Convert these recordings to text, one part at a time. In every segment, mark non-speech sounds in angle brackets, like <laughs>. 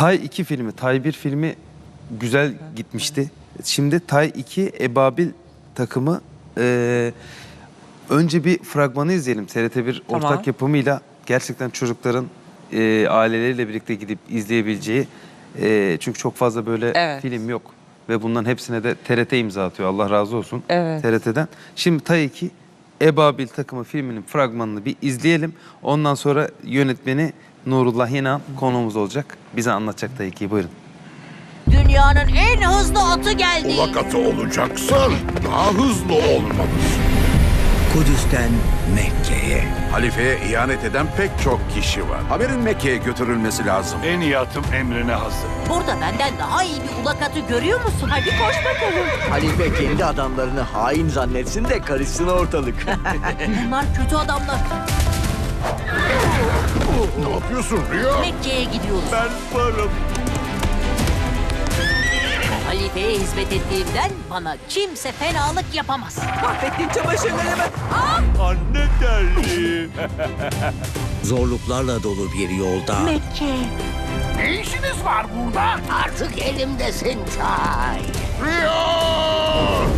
Tay 2 filmi, Tay 1 filmi güzel gitmişti. Şimdi Tay 2 Ebabil takımı e, önce bir fragmanı izleyelim. TRT1 Tamam. ortak yapımıyla gerçekten çocukların e, aileleriyle birlikte gidip izleyebileceği e, çünkü çok fazla böyle Evet. film yok ve bunların hepsine de TRT imza atıyor. Allah razı olsun Evet. TRT'den. Şimdi Tay 2 Ebabil takımı filminin fragmanını bir izleyelim. Ondan sonra yönetmeni Nurullah Yenan konuğumuz olacak. Bize anlatacak Tay 2'yi. Buyurun. Dünyanın en hızlı atı geldi. Kulak atı olacaksan daha hızlı olmalısın. Kudüs'ten Mekke'ye. Halifeye ihanet eden pek çok kişi var. Haberin Mekke'ye götürülmesi lazım. En iyi atım emrine hazır. Burada benden daha iyi bir ulak atı görüyor musun? Hadi koş bakalım. Halife kendi adamlarını hain zannetsin de karışsın ortalık. <laughs> Bunlar kötü adamlar. Ne yapıyorsun Rüya? Mekke'ye gidiyoruz. ben varım. Halifeye hizmet ettiğimden bana kimse fenalık yapamaz. Mahvettiğin çamaşırlarımı. Anne terliği. <laughs> Zorluklarla dolu bir yolda Mekke. Ne işiniz var burada? Artık elimdesin çay. Rüya!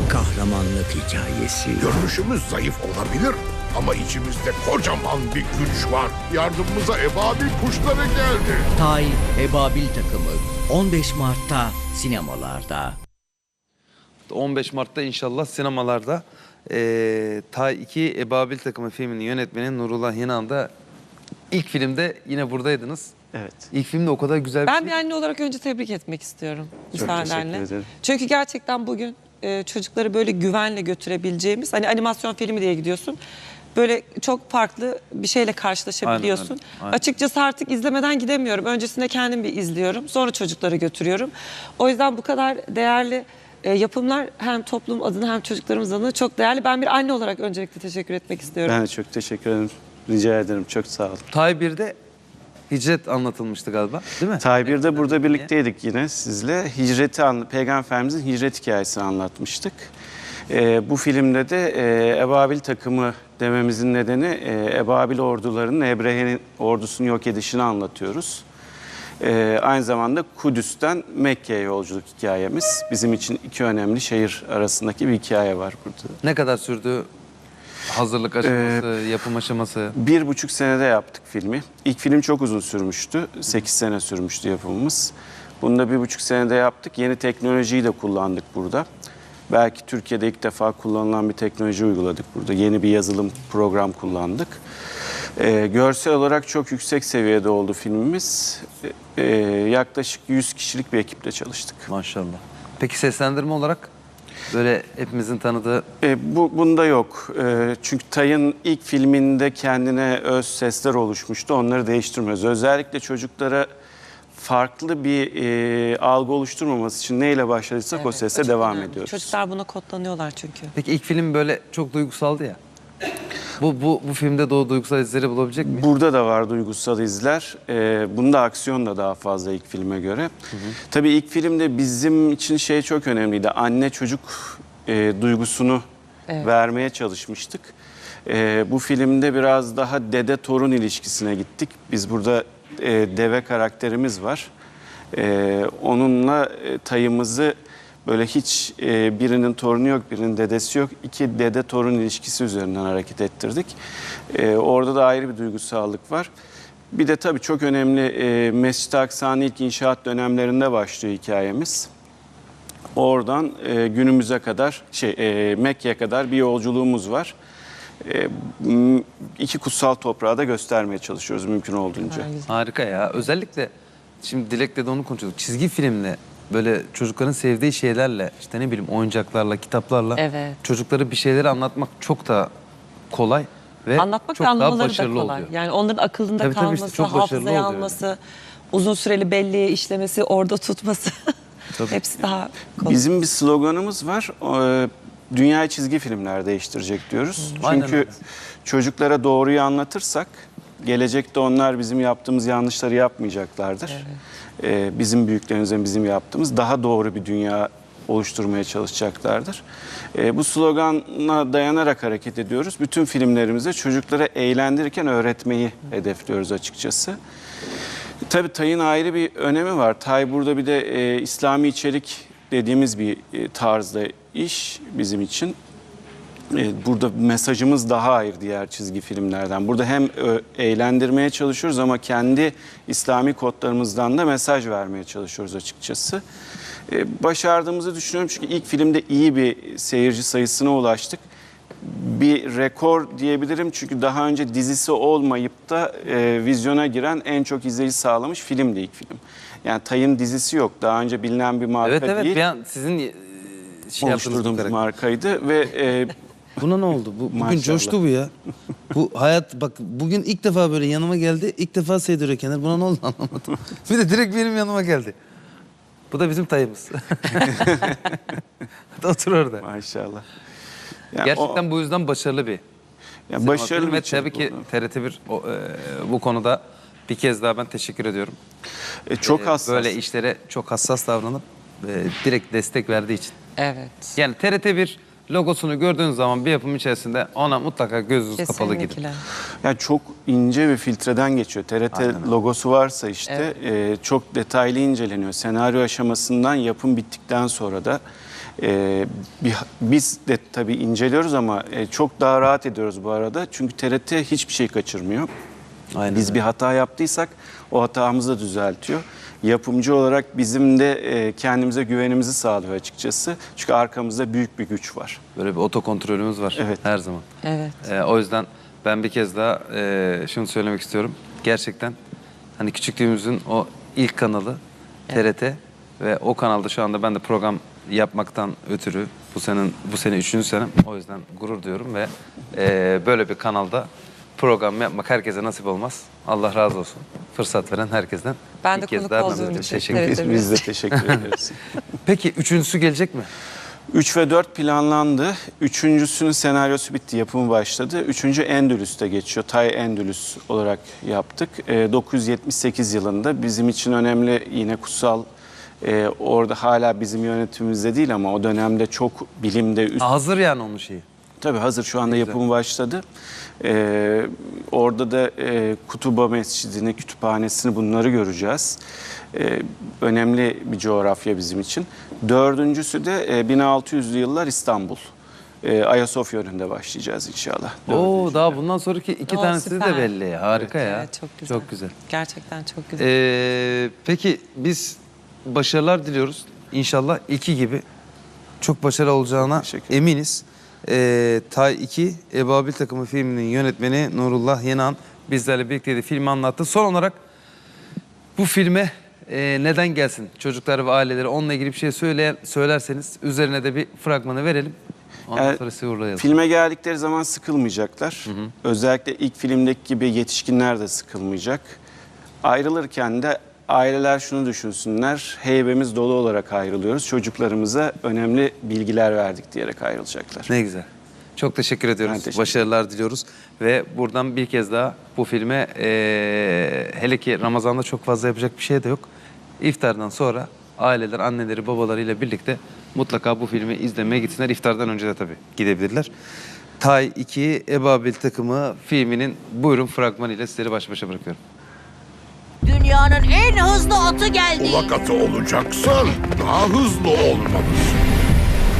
kahramanlık hikayesi. Görünüşümüz zayıf olabilir ama içimizde kocaman bir güç var. Yardımımıza ebabil kuşları geldi. Tay Ebabil takımı 15 Mart'ta sinemalarda. 15 Mart'ta inşallah sinemalarda e, Tay 2 Ebabil takımı filminin yönetmeni Nurullah Yenan da ilk filmde yine buradaydınız. Evet. İlk filmde o kadar güzel bir Ben şey. bir anne olarak önce tebrik etmek istiyorum müsaadenle. teşekkür ederim. Çünkü gerçekten bugün e, çocukları böyle güvenle götürebileceğimiz hani animasyon filmi diye gidiyorsun. Böyle çok farklı bir şeyle karşılaşabiliyorsun. Aynen öyle, aynen. Açıkçası artık izlemeden gidemiyorum. Öncesinde kendim bir izliyorum. Sonra çocukları götürüyorum. O yüzden bu kadar değerli e, yapımlar hem toplum adına hem çocuklarımız adına çok değerli. Ben bir anne olarak öncelikle teşekkür etmek istiyorum. Ben çok teşekkür ederim. Rica ederim. Çok sağ olun. Tay 1'de hicret anlatılmıştı galiba değil mi? Tay 1'de burada birlikteydik yine sizle. Hicreti, Peygamberimizin hicret hikayesini anlatmıştık. Ee, bu filmde de e, Ebabil takımı dememizin nedeni e, Ebabil ordularının Ebrehe'nin ordusunu yok edişini anlatıyoruz. Ee, aynı zamanda Kudüs'ten Mekke'ye yolculuk hikayemiz. Bizim için iki önemli şehir arasındaki bir hikaye var burada. Ne kadar sürdü hazırlık aşaması, yapım aşaması? Bir buçuk senede yaptık filmi. İlk film çok uzun sürmüştü. Sekiz sene sürmüştü yapımımız. Bunu da bir buçuk senede yaptık. Yeni teknolojiyi de kullandık burada. Belki Türkiye'de ilk defa kullanılan bir teknoloji uyguladık burada. Yeni bir yazılım program kullandık. Ee, görsel olarak çok yüksek seviyede oldu filmimiz. Ee, yaklaşık 100 kişilik bir ekiple çalıştık. Maşallah. Peki seslendirme olarak böyle hepimizin tanıdığı E, bu bunda yok. E, çünkü Tay'ın ilk filminde kendine öz sesler oluşmuştu. Onları değiştirmiyoruz. Özellikle çocuklara farklı bir e, algı oluşturmaması için neyle başladıysak o sesle devam önemli. ediyoruz. Çocuklar buna kodlanıyorlar çünkü. Peki ilk film böyle çok duygusaldı ya. Bu bu bu filmde de o duygusal izleri bulabilecek miyiz? Burada da var duygusal izler. Ee, bunda aksiyon da daha fazla ilk filme göre. Tabii ilk filmde bizim için şey çok önemliydi. Anne çocuk e, duygusunu Evet. vermeye çalışmıştık. Ee, bu filmde biraz daha dede torun ilişkisine gittik. Biz burada e, deve karakterimiz var. Ee, onunla e, tayımızı böyle hiç e, birinin torunu yok, birinin dedesi yok. İki dede torun ilişkisi üzerinden hareket ettirdik. Ee, orada da ayrı bir duygusallık var. Bir de tabii çok önemli e, Mescid-i Aksa'nın ilk inşaat dönemlerinde başlıyor hikayemiz. Oradan e, günümüze kadar, şey e, Mekke'ye kadar bir yolculuğumuz var. E, m- iki kutsal toprağı da göstermeye çalışıyoruz mümkün olduğunca. Harika ya. Özellikle şimdi Dilek'le de onu konuşuyorduk. Çizgi filmle böyle çocukların sevdiği şeylerle işte ne bileyim oyuncaklarla, kitaplarla Evet. çocuklara bir şeyleri anlatmak çok da kolay ve Anlatmak çok da daha anlamaları da başarılı kolay. oluyor. Yani onların akılında Tabii tabii işte kalması, çok başarılı hafızaya oluyor alması, uzun süreli belleğe işlemesi, orada tutması. Tabii. <laughs> Hepsi daha kolay. Bizim bir sloganımız var. O, Dünyayı çizgi filmler değiştirecek diyoruz. Aynen Çünkü öyle. çocuklara doğruyu anlatırsak gelecekte onlar bizim yaptığımız yanlışları yapmayacaklardır. Ee, bizim büyüklerimizin bizim yaptığımız daha doğru bir dünya oluşturmaya çalışacaklardır. Ee, bu slogana dayanarak hareket ediyoruz. Bütün filmlerimizde çocuklara eğlendirirken öğretmeyi hedefliyoruz açıkçası. Tabii Tay'ın ayrı bir önemi var. Tay burada bir de e, İslami içerik dediğimiz bir e, tarzda iş bizim için. E, burada mesajımız daha ayrı diğer çizgi filmlerden. Burada hem ö, eğlendirmeye çalışıyoruz ama kendi İslami kodlarımızdan da mesaj vermeye çalışıyoruz açıkçası. E, başardığımızı düşünüyorum çünkü ilk filmde iyi bir seyirci sayısına ulaştık. Bir rekor diyebilirim çünkü daha önce dizisi olmayıp da e, vizyona giren en çok izleyici sağlamış film de ilk film. Yani Tay'ın dizisi yok. Daha önce bilinen bir marka Evet evet değil. bir an sizin e, şey oluşturduğumuz karakter. markaydı ve e, <laughs> Buna ne oldu? Bu, bugün Maşallah. coştu bu ya. Bu hayat bak bugün ilk defa böyle yanıma geldi. İlk defa sevdiriyor kenar. Buna ne oldu anlamadım. <laughs> Bir de direkt benim yanıma geldi. Bu da bizim tayımız. <laughs> Otur orada. maşallah. Yani Gerçekten o- bu yüzden başarılı bir. yani başarılı ve tabii içerik ki oldu. TRT1 o, e, bu konuda bir kez daha ben teşekkür ediyorum. E, çok E, hassas. Böyle işlere çok hassas davranıp e, direkt destek verdiği için. Evet. Yani TRT1 logosunu gördüğünüz zaman bir yapım içerisinde ona mutlaka gözünüz kapalı gidin. Kesinlikle. Yani çok ince bir filtreden geçiyor. TRT logosu varsa işte e, çok detaylı inceleniyor. Senaryo aşamasından yapım bittikten sonra da e, bir, biz de tabii inceliyoruz ama e, çok daha rahat ediyoruz bu arada. Çünkü TRT hiçbir şey kaçırmıyor. Aynen Biz bir hata yaptıysak o hatamızı da düzeltiyor. Yapımcı olarak bizim de e, kendimize güvenimizi sağlıyor açıkçası. Çünkü arkamızda büyük bir güç var. Böyle bir otokontrolümüz var Evet. her zaman. Evet. E, o yüzden ben bir kez daha e, şunu söylemek istiyorum. Gerçekten hani küçüklüğümüzün o ilk kanalı TRT ve o kanalda şu anda ben de program yapmaktan ötürü bu senin bu sene üçüncü senem. O yüzden gurur diyorum ve e, böyle bir kanalda program yapmak herkese nasip olmaz. Allah razı olsun. Fırsat veren herkesten. Ben de konuk olduğum için teşekkür ederim. TRT1. Biz de teşekkür ederiz. <laughs> Peki üçüncüsü gelecek mi? 3 ve 4 planlandı. Üçüncüsünün senaryosu bitti, yapımı başladı. Üçüncü Endülüs'te geçiyor. Tay Endülüs olarak yaptık. Ee, 978 yılında bizim için önemli yine kutsal e, orada hala bizim yönetimimizde değil ama o dönemde çok bilimde üst Ha, hazır yani onun şeyi. Tabii hazır şu anda yapımı başladı. Ee, orada da e, Kutuba Mescidi'ni, kütüphanesini bunları göreceğiz. Ee, önemli bir coğrafya bizim için. Dördüncüsü de e, 1600'lü yıllar İstanbul. Ee, Ayasofya önünde başlayacağız inşallah. Oo daha bundan sonraki iki Oo, tanesi de süper. belli. Harika ya. Evet, çok güzel. Çok güzel. Gerçekten çok güzel. Ee, peki biz başarılar diliyoruz. İnşallah iki gibi çok başarılı olacağına eminiz. Ee, Tay 2 Ebabil takımı filminin yönetmeni Nurullah Yenan bizlerle birlikteydi. Filmi anlattı. Son olarak bu filme e, neden gelsin çocuklar ve aileleri onunla ilgili bir şey söyleyen, söylerseniz üzerine de bir fragmanı verelim. Ondan Yani sonra. Filme geldikleri zaman sıkılmayacaklar. Özellikle ilk filmdeki gibi yetişkinler de sıkılmayacak. Ayrılırken de aileler şunu düşünsünler. Heybemiz dolu olarak ayrılıyoruz. Çocuklarımıza önemli bilgiler verdik diyerek ayrılacaklar. Ne güzel. Çok teşekkür ediyoruz. Ben teşekkür Başarılar diliyoruz. Ve buradan bir kez daha bu filme eee, hele ki Ramazan'da çok fazla yapacak bir şey de yok. İftardan sonra aileler, anneleri, babalarıyla birlikte mutlaka bu filmi izlemeye gitsinler. İftardan önce de tabii gidebilirler. Tay 2 Ebabil takımı filminin buyurun fragmanıyla sizleri baş başa bırakıyorum. Dünyanın en hızlı atı geldi. Kulak atı olacaksan daha hızlı olmalısın.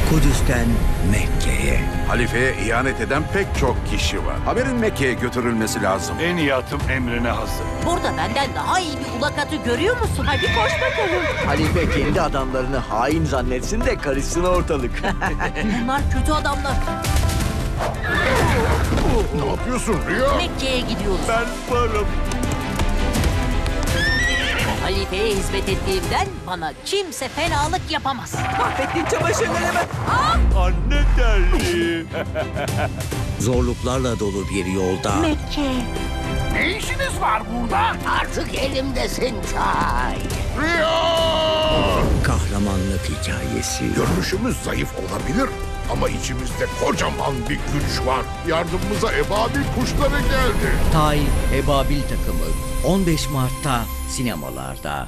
Kudüs'ten Mekke'ye. Halifeye ihanet eden pek çok kişi var. Haberin Mekke'ye götürülmesi lazım. En iyi atım emrine hazır. Burada benden daha iyi bir ulak atı görüyor musun? Hadi koş bakalım. Halife kendi adamlarını hain zannetsin de karışsın ortalık. <laughs> Bunlar kötü adamlar. Ne yapıyorsun Rüya? Mekke'ye gidiyoruz. ben varım. Halifeye hizmet ettiğimden bana kimse fenalık yapamaz. Anne terli. <laughs> Zorluklarla dolu bir yolda Mekke. Ne işiniz var burada? Artık elimdesin çay. Rüya! Kahramanlık hikayesi. Görünüşümüz zayıf olabilir ama içimizde kocaman bir güç var. Yardımımıza ebabil kuşları geldi. Tay Ebabil takımı 15 Mart'ta sinemalarda.